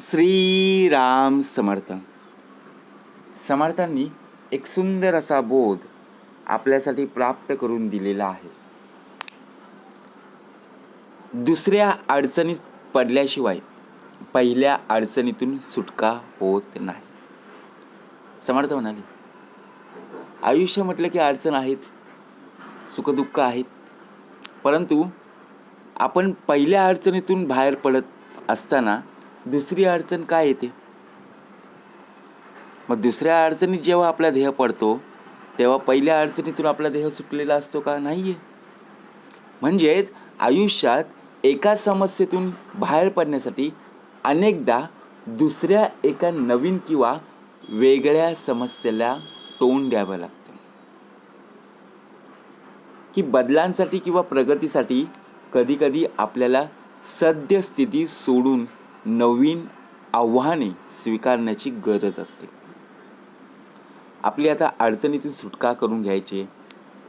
श्रीराम समर्थ. समर्थांनी एक सुंदर असा बोध आपल्यासाठी प्राप्त करून दिलेला आहे. दुसऱ्या अडचणीत पडल्याशिवाय पहिल्या अडचणीतून सुटका होत नाही. समर्थ म्हणाले आयुष्य म्हटलं की अडचण आहेच सुखदुःख आहेत. परंतु आपण पहिल्या अडचणीतून बाहेर पडत असताना दुसरी अडचण काय येते? मग दुसऱ्या अडचणीत जेव्हा आपला देह पडतो तेव्हा पहिल्या अडचणीतून आपला देह सुटलेला असतो का? नाही आहे म्हणजेच आयुष्यात एका समस्येतून बाहेर पडण्यासाठी अनेकदा दुसऱ्या एका नवीन किंवा वेगळ्या समस्येला तोंड द्यावं लागतं. की बदलांसाठी किंवा प्रगतीसाठी कधीकधी आपल्याला सद्यस्थिती सोडून नवीन आव्हाने स्वीकारण्याची गरज असते. आपली आता अडचणीतून सुटका करून घ्यायची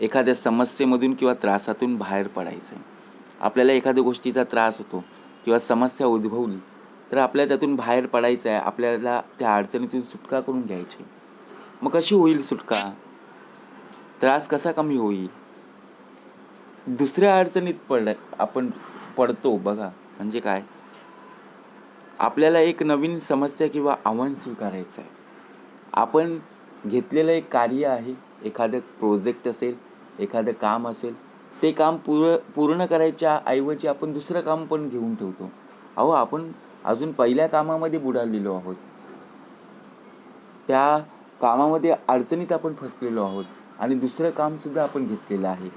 एखाद्या समस्येमधून किंवा त्रासातून बाहेर पडायचं. आपल्याला एखाद्या गोष्टीचा त्रास होतो किंवा समस्या उद्भवली तर आपल्याला त्यातून बाहेर पडायचं आहे आपल्याला त्या अडचणीतून सुटका करून घ्यायची. मग कशी होईल सुटका? त्रास कसा कमी होईल? दुसऱ्या अडचणीत पड आपण पडतो बघा म्हणजे काय? आपल्याला एक नवीन समस्या किंवा आव्हान स्वीकारायचं आहे. आपण घेतलेलं एक कार्य आहे एखादं प्रोजेक्ट असेल एखादं काम असेल ते काम पूर पूर्ण करायच्या ऐवजी आपण दुसरं काम पण घेऊन ठेवतो. अहो आपण अजून पहिल्या कामामध्ये बुडालेलो आहोत. त्या कामामध्ये अडचणीत आपण फसलेलो आहोत आणि दुसरं कामसुद्धा आपण घेतलेलं आहे.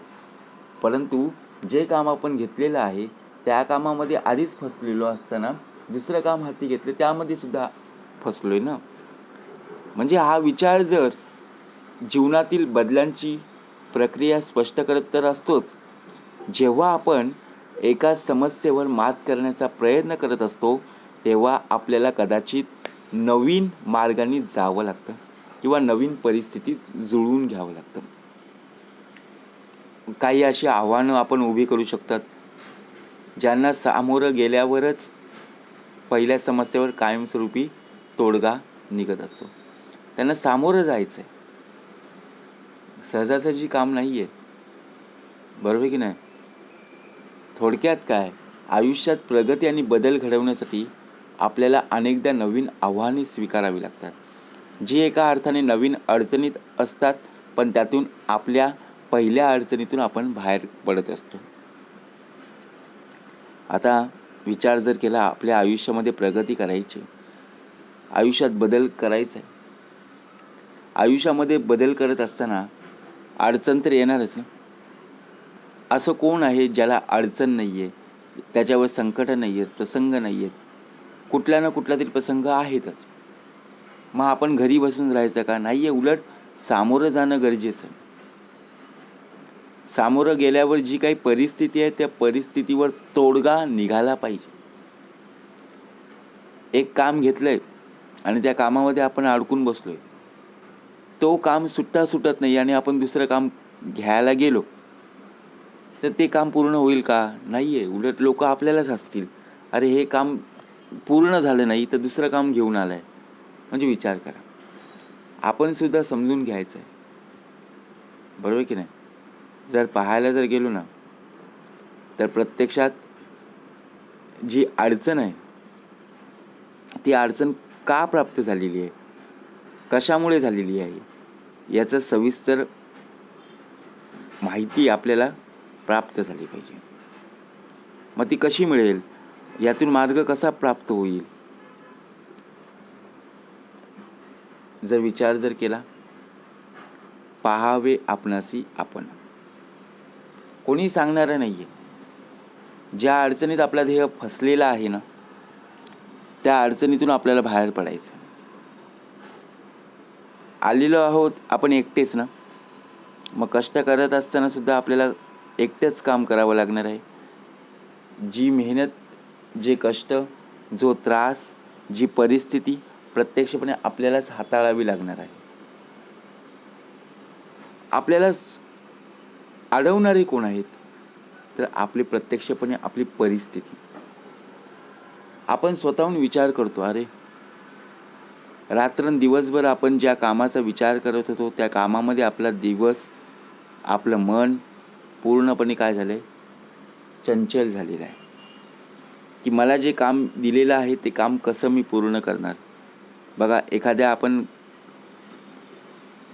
परंतु जे काम आपण घेतलेलं आहे त्या कामामध्ये आधीच फसलेलो असताना दुसरं काम हाती घेतलं त्यामध्ये सुद्धा फसलोय ना. म्हणजे हा विचार जर जीवनातील बदलांची प्रक्रिया स्पष्ट करत तर असतोच. जेव्हा आपण एका समस्येवर मात करण्याचा प्रयत्न करत असतो तेव्हा आपल्याला कदाचित नवीन मार्गाने जावं लागतं किंवा नवीन परिस्थितीत जुळवून घ्यावं लागतं. काही अशी आव्हानं आपण उभी करू शकतात ज्यांना सामोरं गेल्यावरच पहिल्या समस्येवर कायमस्वरूपी तोडगा निघत असतो. त्यांना सामोरं जायचं आहे सहजासहजी काम नाही आहे बरोबर की नाही? थोडक्यात काय? आयुष्यात प्रगती आणि बदल घडवण्यासाठी आपल्याला अनेकदा नवीन आव्हाने स्वीकारावी लागतात. जी एका अर्थाने नवीन अडचणीत असतात पण त्यातून आपल्या पहिल्या अडचणीतून आपण बाहेर पडत असतो. आता विचार जर केला आपल्या आयुष्यामध्ये प्रगती करायची. आयुष्यात बदल करायचा आहे आयुष्यामध्ये बदल करत असताना अडचण तर येणारच ना. असं कोण आहे ज्याला अडचण नाही आहे त्याच्यावर संकट नाही आहेत प्रसंग नाही आहेत कुठल्या ना कुठला तरी प्रसंग आहेतच. मग आपण घरी बसून राहायचं का? नाही आहे उलट सामोरं जाणं गरजेचं. सामोरं गेल्यावर जी काही परिस्थिती आहे त्या परिस्थितीवर तोडगा निघाला पाहिजे. एक काम घेतलंय आणि त्या कामामध्ये आपण अडकून बसलोय. तो काम सुटता सुटत नाही आणि आपण दुसरं काम घ्यायला गेलो तर ते काम पूर्ण होईल का? नाही आहे उलट लोक आपल्यालाच हसतील. अरे हे काम पूर्ण झालं नाही तर दुसरं काम घेऊन आलं आहे म्हणजे विचार करा. आपण सुद्धा समजून घ्यायचं आहे बरोबर की नाही? जर पाहायला जर गेलो ना तर प्रत्यक्षात जी अडचण आहे ती अडचण का प्राप्त झालेली आहे? कशामुळे झालेली आहे? याचं सविस्तर माहिती आपल्याला प्राप्त झाली पाहिजे. मग ती कशी मिळेल? यातून मार्ग कसा प्राप्त होईल? जर विचार जर केला पाहावे आपणासी आपण. कोणी सांगणारं नाही आहे ज्या अडचणीत आपला ध्येय फसलेला आहे ना त्या अडचणीतून आपल्याला बाहेर पडायचं आलेलो आहोत आपण एकटेच ना? मग कष्ट करत असताना सुद्धा आपल्याला एकटेच काम करावं लागणार आहे. जी मेहनत जे कष्ट जो त्रास जी परिस्थिती प्रत्यक्षपणे आपल्यालाच हाताळावी लागणार आहे. आपल्याला अडवणारे कोण आहेत? तर आपली प्रत्यक्षपणे आपली परिस्थिती. आपण स्वतःहून विचार करतो अरे रात्र दिवसभर आपण ज्या कामाचा विचार करत होतो त्या कामामध्ये आपला दिवस आपलं मन पूर्णपणे काय झालं आहे चंचल झालेलं आहे. की मला जे काम दिलेलं आहे ते काम कसं मी पूर्ण करणार? बघा एखाद्या आपण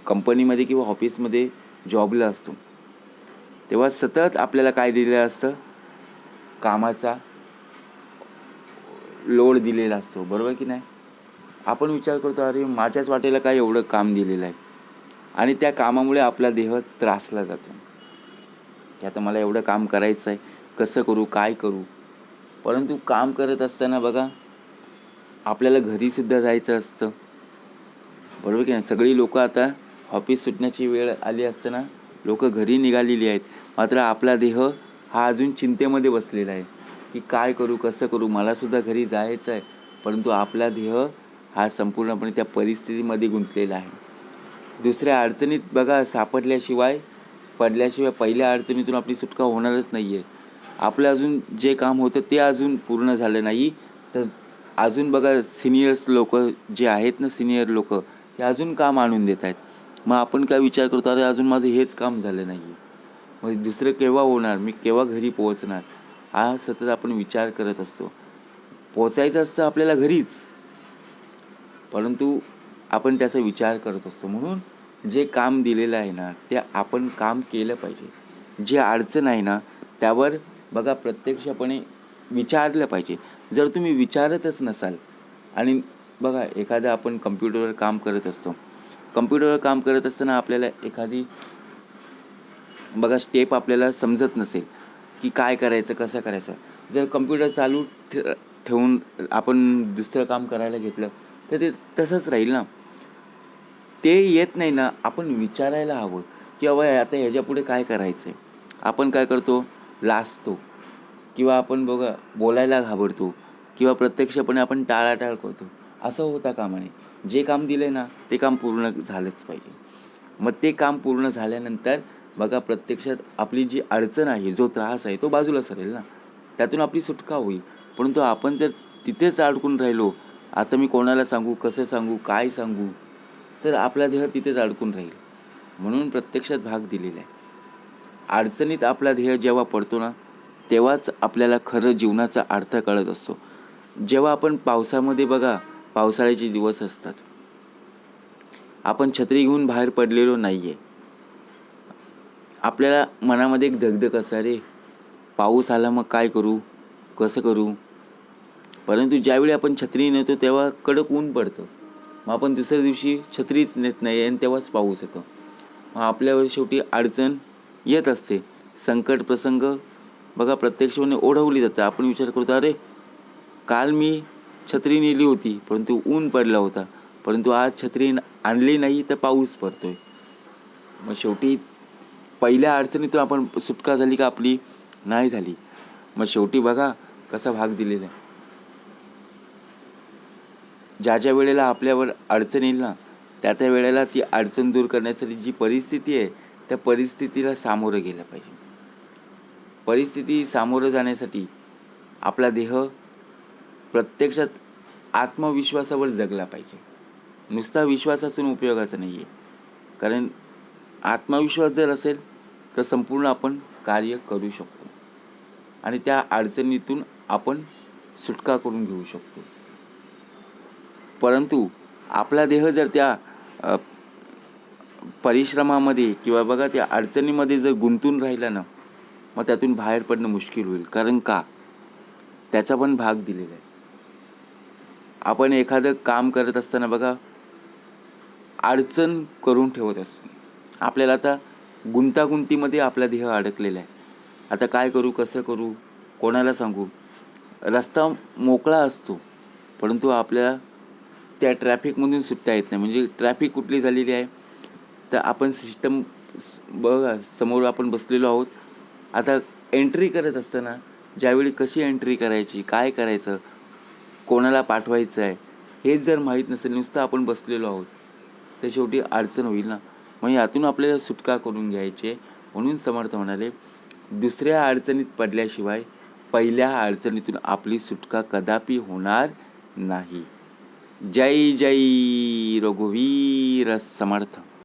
कंपनीमध्ये किंवा ऑफिसमध्ये जॉबला असतो. तेव्हा सतत आपल्याला काय दिलेलं असतं? कामाचा लोड दिलेला असतो. बरोबर की नाही? आपण विचार करतो अरे माझ्याच वाटेला काय एवढं काम दिलेलं आहे? आणि त्या कामामुळे आपला देह त्रासला जातो. की आता मला एवढं काम करायचं आहे कसं करू काय करू? परंतु काम करत असताना बघा आपल्याला घरीसुद्धा जायचं असतं. बरोबर की नाही? सगळी लोकं आता ऑफिस सुटण्याची वेळ आली असताना लोक घरी निघालेली आहेत. मात्र आपला देह हा अजून चिंतेमध्ये बसलेला आहे. की काय करू कसं करू? मलासुद्धा घरी जायचं आहे. परंतु आपला देह हा संपूर्णपणे त्या परिस्थितीमध्ये गुंतलेला आहे. दुसऱ्या अडचणीत बघा सापडल्याशिवाय पडल्याशिवाय पहिल्या अडचणीतून आपली सुटका होणारच नाही आहे आपलं अजून जे काम होतं ते अजून पूर्ण झालं नाही. तर अजून बघा सिनियर्स लोक जे आहेत ना सिनियर लोक ते अजून काम आणून देत आहेत. मग आपण काय विचार करतो अरे अजून माझं हेच काम झालं नाही मग दुसरं केव्हा होणार? मी केव्हा घरी पोहोचणार? हा सतत आपण विचार करत असतो. पोचायचं असतं आपल्याला घरीच. परंतु आपण त्याचा विचार करत असतो. म्हणून जे काम दिलेलं आहे ना ते आपण काम केलं पाहिजे. जे अडचण आहे ना त्यावर बघा प्रत्यक्षपणे विचारलं पाहिजे. जर तुम्ही विचारतच नसाल आणि बघा एखादं आपण कम्प्युटरवर काम करत असतो. कम्प्युटरवर काम करत असताना आपल्याला एखादी बघा स्टेप आपल्याला समजत नसेल की काय करायचं कसं करायचं. जर कम्प्युटर चालू ठे ठेवून आपण दुसरं काम करायला घेतलं तर ते तसंच राहील ना. ते येत नाही ना. आपण विचारायला हवं की अवय आता ह्याच्यापुढे काय करायचं आहे आपण काय करतो? लाजतो. किंवा आपण बघा बोलायला घाबरतो. किंवा प्रत्यक्षपणे आपण टाळाटाळ करतो. असं होता कामा नये जे काम दिलं आहे ना ते काम पूर्ण झालंच पाहिजे. मग ते काम पूर्ण झाल्यानंतर बघा प्रत्यक्षात आपली जी अडचण आहे जो त्रास आहे तो बाजूला सरेल ना. त्यातून आपली सुटका होईल. परंतु आपण जर तिथेच अडकून राहिलो आता मी कोणाला सांगू कसं सांगू काय सांगू तर आपला देह तिथेच अडकून राहील. म्हणून प्रत्यक्षात भाग दिलेला आहे. अडचणीत आपला ध्येय जेव्हा पडतो ना तेव्हाच आपल्याला खरं जीवनाचा अर्थ कळत असतो. जेव्हा आपण पावसामध्ये बघा पावसाळ्याचे दिवस असतात. आपण छत्री घेऊन बाहेर पडलेलो नाही आहे आपल्याला मनामध्ये एक धगधग असा अरे पाऊस आला मग काय करू? कसं करू? परंतु ज्यावेळी आपण छत्री नेतो तेव्हा कडक ऊन पडतं. मग आपण दुसऱ्या दिवशी छत्रीच नेत नाही आणि तेव्हाच पाऊस येतो. मग आपल्यावर शेवटी अडचण येत असते. संकट प्रसंग बघा प्रत्यक्षपणे ओढवली जातं. आपण विचार करतो अरे काल मी छत्री नेली होती परंतु ऊन पडला होता. परंतु आज छत्री आणली नाही तर पाऊस पडतोय. मग शेवटी पहिल्या अडचणीतून आपण सुटका झाली का आपली? नाही झाली. मग शेवटी बघा कसा भाग दिलेला आहे. ज्या ज्या वेळेला आपल्यावर अडचण येईल ना त्या त्या वेळेला ती अडचण दूर करण्यासाठी जी परिस्थिती आहे त्या परिस्थितीला सामोरं गेलं पाहिजे. परिस्थिती सामोरं जाण्यासाठी आपला देह प्रत्यक्षात आत्मविश्वासावर जगला पाहिजे. नुसता विश्वास असून उपयोगाचा नाही आहे कारण आत्मविश्वास जर असेल तर संपूर्ण आपण कार्य करू शकतो. आणि त्या अडचणीतून आपण सुटका करून घेऊ शकतो. परंतु आपला देह जर त्या परिश्रमामध्ये किंवा बघा त्या अडचणीमध्ये जर गुंतून राहिला ना मग त्यातून बाहेर पडणं मुश्किल होईल. कारण का? त्याचा पण भाग दिलेला आहे. आपण एखादं काम करत असताना बघा अडचण करून ठेवत असतो. आपल्याला आता गुंतागुंतीमध्ये आपला देह अडकलेला आहे. आता काय करू कसं करू कोणाला सांगू? रस्ता मोकळा असतो परंतु आपल्याला त्या ट्रॅफिकमधून सुटता येत नाही. म्हणजे ट्रॅफिक कुठली झालेली आहे? तर आपण सिस्टम बघा समोर आपण बसलेलो आहोत. आता एंट्री करत असताना ज्यावेळी कशी एंट्री करायची काय करायचं? कोणाला पाठवायचं आहे हेच जर माहीत नसेल नुसतं आपण बसलेलो आहोत तर शेवटी अडचण होईल ना. मग यातून आपल्याला सुटका करून घ्यायची म्हणून समर्थ म्हणाले दुसऱ्या अडचणीत पडल्याशिवाय पहिल्या अडचणीतून आपली सुटका कदापि होणार नाही. जय जय रघुवीर समर्थ.